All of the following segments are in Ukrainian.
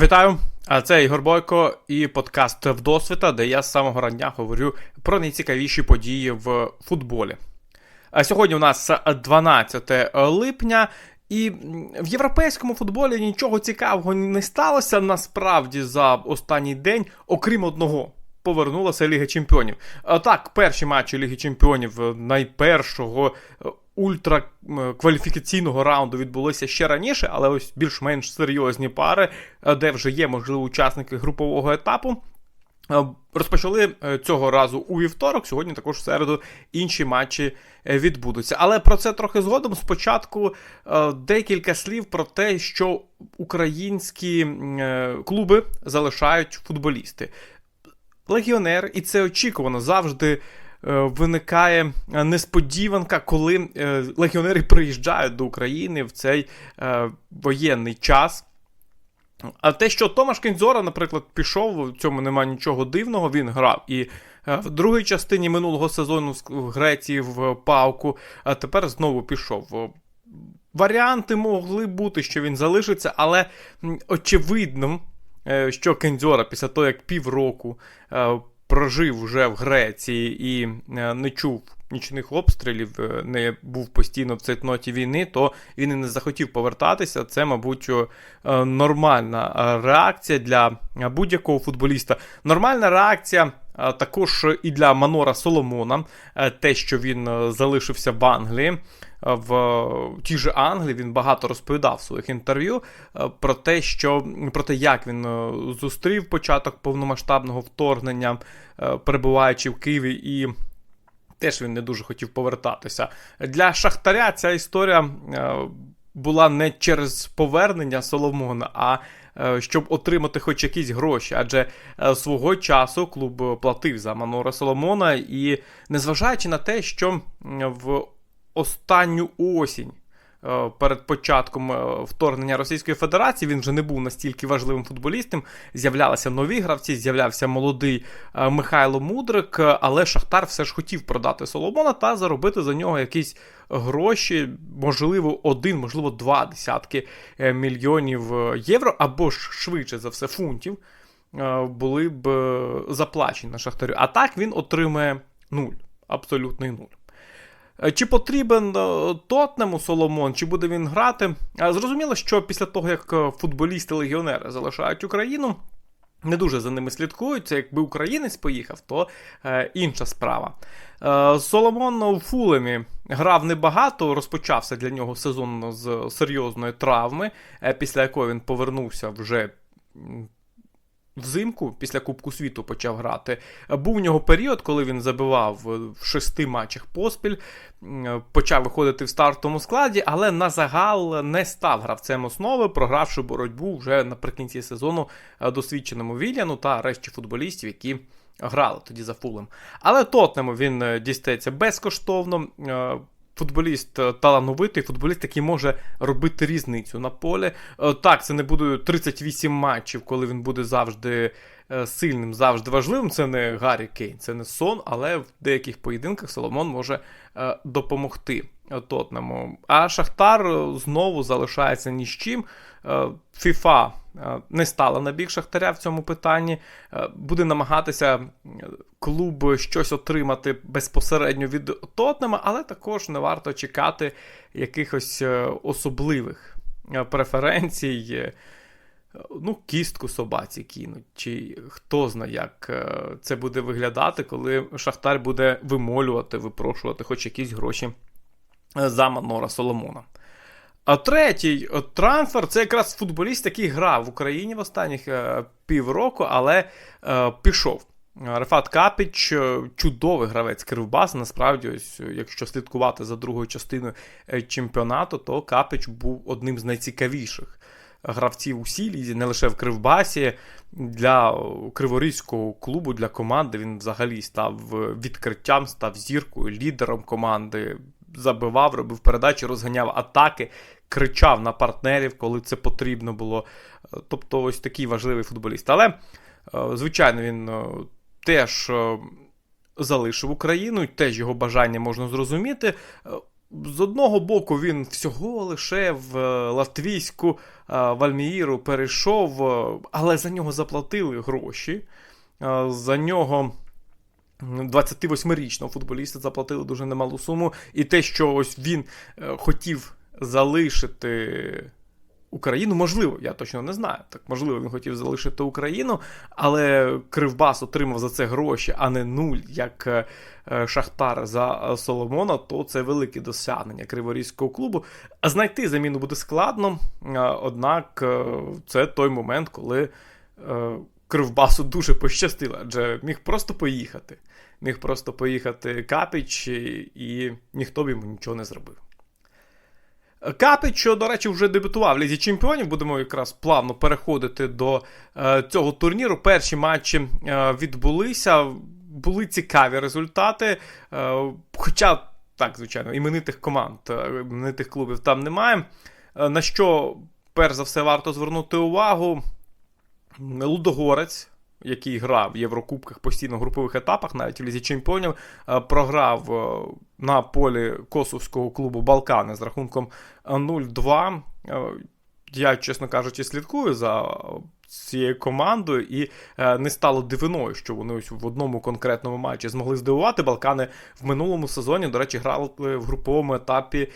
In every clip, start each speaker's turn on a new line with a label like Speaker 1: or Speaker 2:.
Speaker 1: Вітаю! Це Ігор Бойко і подкаст Вдосвіта, де я з самого рання говорю про найцікавіші події в футболі. Сьогодні у нас 12 липня, і в європейському футболі нічого цікавого не сталося насправді за останній день, окрім одного. Повернулася Ліга Чемпіонів. А Так, перші матчі Ліги Чемпіонів найпершого ультракваліфікаційного раунду відбулися ще раніше, але ось більш-менш серйозні пари, де вже є, можливо, учасники групового етапу. Розпочали цього разу у вівторок. Сьогодні також в середу інші матчі відбудуться. Але про це трохи згодом. Спочатку декілька слів про те, що українські клуби залишають футболісти. Легіонер, і це очікувано завжди. Виникає несподіванка, коли легіонери приїжджають до України в цей воєнний час. А те, що Томаш Кензора, наприклад, пішов, в цьому немає нічого дивного, він грав і в другій частині минулого сезону в Греції в Пауку, а тепер знову пішов. Варіанти могли бути, що він залишиться, але очевидно, що Кендзьора після того, як півроку прожив вже в Греції і не чув нічних обстрілів, не був постійно в цейтноті війни, то він і не захотів повертатися. Це, мабуть, нормальна реакція для будь-якого футболіста. Нормальна реакція. Також і для Манора Соломона, те, що він залишився в Англії, в тій же Англії він багато розповідав в своїх інтерв'ю про те, що про те, як він зустрів початок повномасштабного вторгнення, перебуваючи в Києві, і теж він не дуже хотів повертатися. Для Шахтаря ця історія була не через повернення Соломона, а щоб отримати хоч якісь гроші, адже свого часу клуб платив за Манора Соломона, і незважаючи на те, що в останню осінь перед початком вторгнення Російської Федерації він вже не був настільки важливим футболістом. З'являлися нові гравці, з'являвся молодий Михайло Мудрик, але Шахтар все ж хотів продати Соломона та заробити за нього якісь гроші, можливо, один, можливо, два десятки мільйонів євро, або ж швидше за все фунтів. Були б заплачені на Шахтарю. А так він отримає нуль, абсолютний нуль. Чи потрібен Тотнему Соломон, чи буде він грати? Зрозуміло, що після того, як футболісти-легіонери залишають Україну, не дуже за ними слідкують. Це якби українець поїхав, то е, інша справа. Е, Соломон у Фулемі грав небагато, розпочався для нього сезон з серйозної травми, е, після якої він повернувся вже Взимку, після Кубку світу почав грати. Був у нього період, коли він забивав в шести матчах поспіль, почав виходити в стартовому складі, але на загал не став гравцем основи, програвши боротьбу вже наприкінці сезону досвідченому Вільяну та решті футболістів, які грали тоді за фулем. Але Тотнему він дістається безкоштовно. Футболіст талановитий, футболіст, який може робити різницю на полі. Так, це не буде 38 матчів, коли він буде завжди сильним, завжди важливим. Це не Гаррі Кейн, це не сон, але в деяких поєдинках Соломон може допомогти Тотнему. А Шахтар знову залишається ні з чим. ФІФА не стала на бік Шахтаря в цьому питанні. Буде намагатися клуб щось отримати безпосередньо від Тотнема, але також не варто чекати якихось особливих преференцій. Ну, кістку собаці кинуть, чи хто знає, як це буде виглядати, коли Шахтар буде вимолювати, випрошувати хоч якісь гроші за Манора Соломона. А третій трансфер це якраз футболіст, який грав в Україні в останніх е, півроку, але е, пішов. Рефат Капіч, чудовий гравець Кривбас. Насправді, ось, якщо слідкувати за другою частиною чемпіонату, то Капіч був одним з найцікавіших гравців у сій лізі, не лише в Кривбасі. Для Криворізького клубу, для команди він взагалі став відкриттям, став зіркою, лідером команди забивав, робив передачі, розганяв атаки, кричав на партнерів, коли це потрібно було. Тобто, ось такий важливий футболіст. Але, е, звичайно, він е, теж е, залишив Україну, теж його бажання можна зрозуміти. З одного боку, він всього лише в латвійську Вальміїру перейшов, але за нього заплатили гроші. За нього 28-річного футболіста заплатили дуже немалу суму. І те, що ось він е, хотів залишити. Україну, можливо, я точно не знаю. Так, можливо, він хотів залишити Україну, але Кривбас отримав за це гроші, а не нуль, як е, е, Шахтар за Соломона, то це велике досягнення Криворізького клубу. Знайти заміну буде складно. Однак це той момент, коли Кривбасу дуже пощастило, адже міг просто поїхати. Міг просто поїхати Капіч, і ніхто б йому нічого не зробив. Капіч, до речі, вже дебютував в Лізі Чемпіонів. Будемо якраз плавно переходити до е, цього турніру. Перші матчі е, відбулися, були цікаві результати. Е, хоча, так, звичайно, іменитих команд, е, іменитих клубів там немає. Е, на що, перш за все, варто звернути увагу. Лудогорець, який грав в Єврокубках постійно в групових етапах, навіть в Лізі Чемпіонів, е, програв е, на полі Косовського клубу Балкани з рахунком 0-2. Е, я, чесно кажучи, слідкую за цією командою, і е, не стало дивиною, що вони ось в одному конкретному матчі змогли здивувати. Балкани в минулому сезоні, до речі, грали в груповому етапі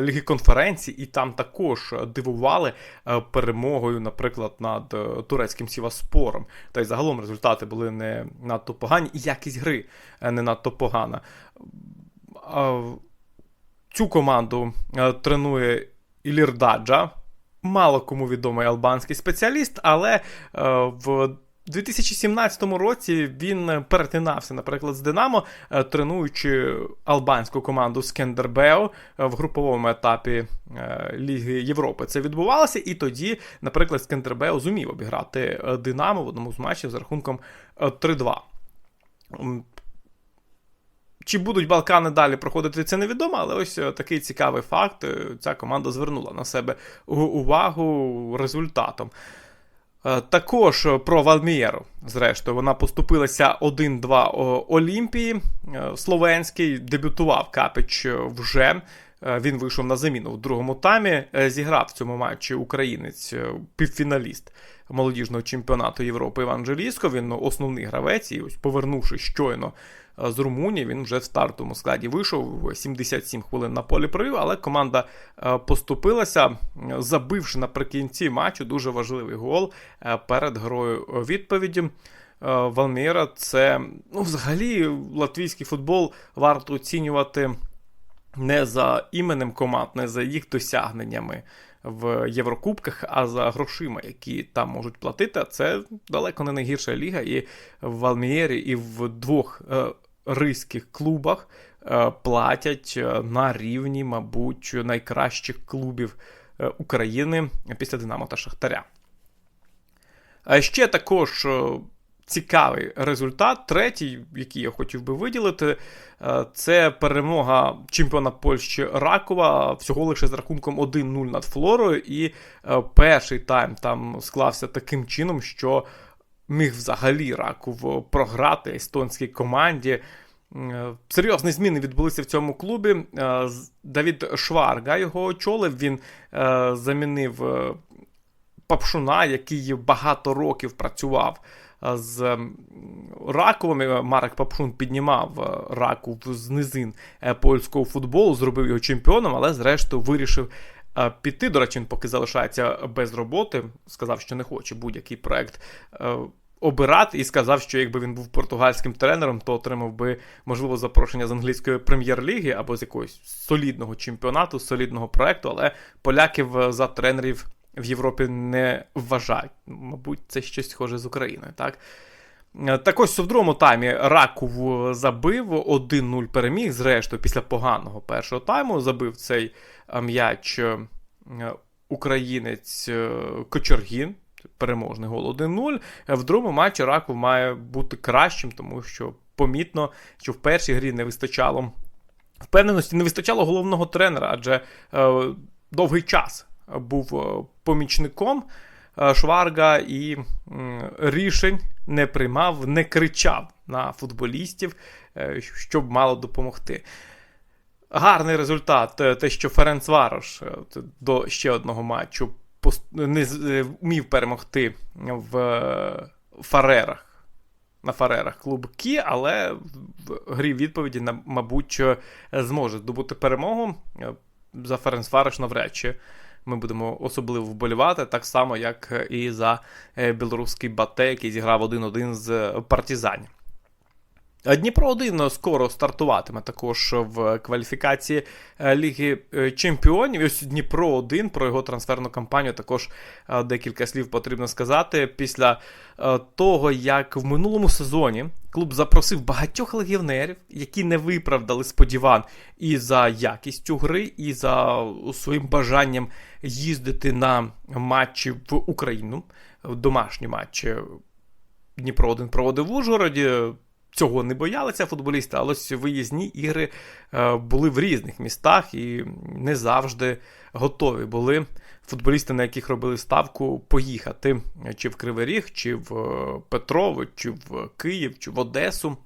Speaker 1: Ліги конференції, і там також дивували е, перемогою, наприклад, над е, турецьким Сіваспором. Та й загалом результати були не надто погані, і якість гри не надто погана. Цю команду тренує Ілірдаджа мало кому відомий албанський спеціаліст, але е, в 2017 році він перетинався, наприклад, з Динамо, е, тренуючи албанську команду Скендербео в груповому етапі е, Ліги Європи. Це відбувалося, і тоді, наприклад, Скендербео зумів обіграти Динамо в одному з матчів з рахунком 3-2. Чи будуть Балкани далі проходити, це невідомо, але ось е, такий цікавий факт. Е, ця команда звернула на себе увагу результатом. Е, також про Валмієру, зрештою, вона поступилася 1-2 Олімпії. Словенський дебютував Капич вже. Він вийшов на заміну в другому таймі. Зіграв в цьому матчі українець, півфіналіст молодіжного чемпіонату Європи Іван Желіско. Він основний гравець, і ось повернувши щойно Е, з Румунії. Він вже в стартовому складі вийшов 77 хвилин на полі провів, але команда е, поступилася, забивши наприкінці матчу дуже важливий гол е, перед грою відповіді. Валміра це ну, взагалі латвійський футбол варто оцінювати не за іменем команд, не за їх досягненнями в Єврокубках, а за грошима, які там можуть платити. Це далеко не найгірша ліга. І в Валмієрі, і в двох ризьких клубах е, платять е, на рівні, мабуть, найкращих клубів е, України після Динамо та Шахтаря. А ще також цікавий результат, третій, який я хотів би виділити, це перемога чемпіона Польщі Ракова всього лише з рахунком 1-0 над Флорою. І перший тайм там склався таким чином, що міг взагалі Раков програти естонській команді. Е, серйозні зміни відбулися в цьому клубі. Е, Давід Шварга його очолив. Він е, замінив Папшуна, який багато років працював з Раковим. Марек Папшун піднімав Раков з низин польського футболу, зробив його чемпіоном, але зрештою вирішив піти. До речі, він поки залишається без роботи. Сказав, що не хоче будь-який проект обирати і сказав, що якби він був португальським тренером, то отримав би, можливо, запрошення з англійської прем'єр-ліги або з якогось солідного чемпіонату, солідного проекту, але поляків е, за тренерів в Європі не вважають. Мабуть, це щось схоже з Україною, так? Е, так ось в другому таймі Раков забив 1-0 переміг. Зрештою, після поганого першого тайму забив цей е, м'яч українець Кочергін переможний гол 1-0. В другому матчі Раков має бути кращим, тому що помітно, що в першій грі не вистачало впевненості, не вистачало головного тренера, адже е, довгий час був е, помічником е, Шварга і рішень не приймав, не кричав на футболістів, е, щоб мало допомогти. гарний результат, те, що Ференц Варош до ще одного матчу не вмів перемогти в Фарерах. На Фарерах клуб Кі, але в грі відповіді, мабуть, зможе здобути перемогу. За Ференц Варош навряд чи ми будемо особливо вболівати, так само, як і за білоруський Бате, який зіграв 1-1 з партизанів. Дніпро 1 скоро стартуватиме також в кваліфікації е, Ліги е, Чемпіонів. І ось Дніпро 1 про його трансферну кампанію також е, декілька слів потрібно сказати. Після того, як в минулому сезоні клуб запросив багатьох легіонерів, які не виправдали сподівань і за якістю гри, і за своїм бажанням їздити на матчі в Україну. Домашні матчі Дніпро 1 проводив в Ужгороді цього не боялися футболісти, але ось виїзні ігри е, були в різних містах і не завжди готові були футболісти, на яких робили ставку, поїхати чи в Кривий Ріг, чи в е, Петрово, чи в Київ, чи в Одесу.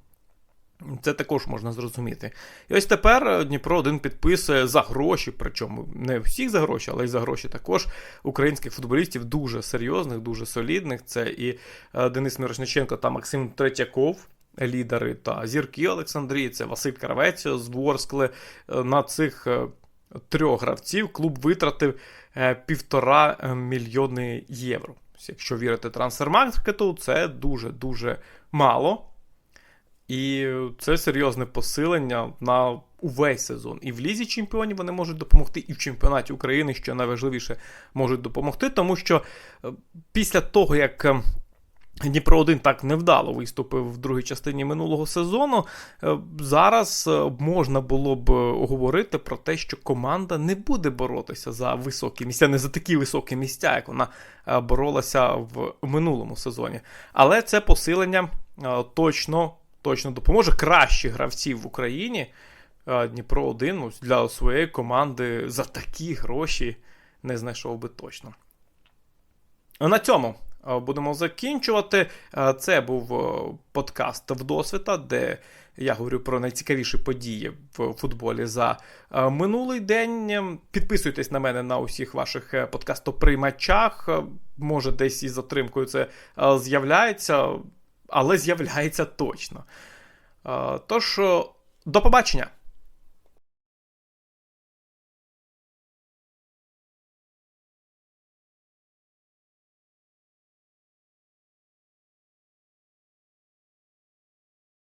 Speaker 1: Це також можна зрозуміти. І ось тепер Дніпро один підписує за гроші, причому не всіх за гроші, але й за гроші також українських футболістів дуже серйозних, дуже солідних. Це і е, Денис Мірошниченко та Максим Третьяков лідери та зірки Олександрії, це Василь Кравець з Ворскли. Е, на цих е, трьох гравців клуб витратив е, півтора мільйони євро. Якщо вірити трансфермаркету, це дуже-дуже мало. І це серйозне посилення на увесь сезон. І в Лізі чемпіонів вони можуть допомогти, і в чемпіонаті України, що найважливіше, можуть допомогти, тому що після того, як Дніпро 1 так невдало виступив в другій частині минулого сезону. Е, зараз е, можна було б говорити про те, що команда не буде боротися за високі місця, не за такі високі місця, як вона е, боролася в минулому сезоні. Але це посилення точно точно допоможе кращих гравців в Україні. Дніпро 1 ну, для своєї команди за такі гроші не знайшов би точно. На цьому. Е, будемо закінчувати. Е, це був е, подкаст вдосвіта, де я говорю про найцікавіші події в футболі за минулий день. Підписуйтесь на мене на усіх ваших подкастоприймачах. Може, десь із затримкою це з'являється, але з'являється точно. Тож, до побачення!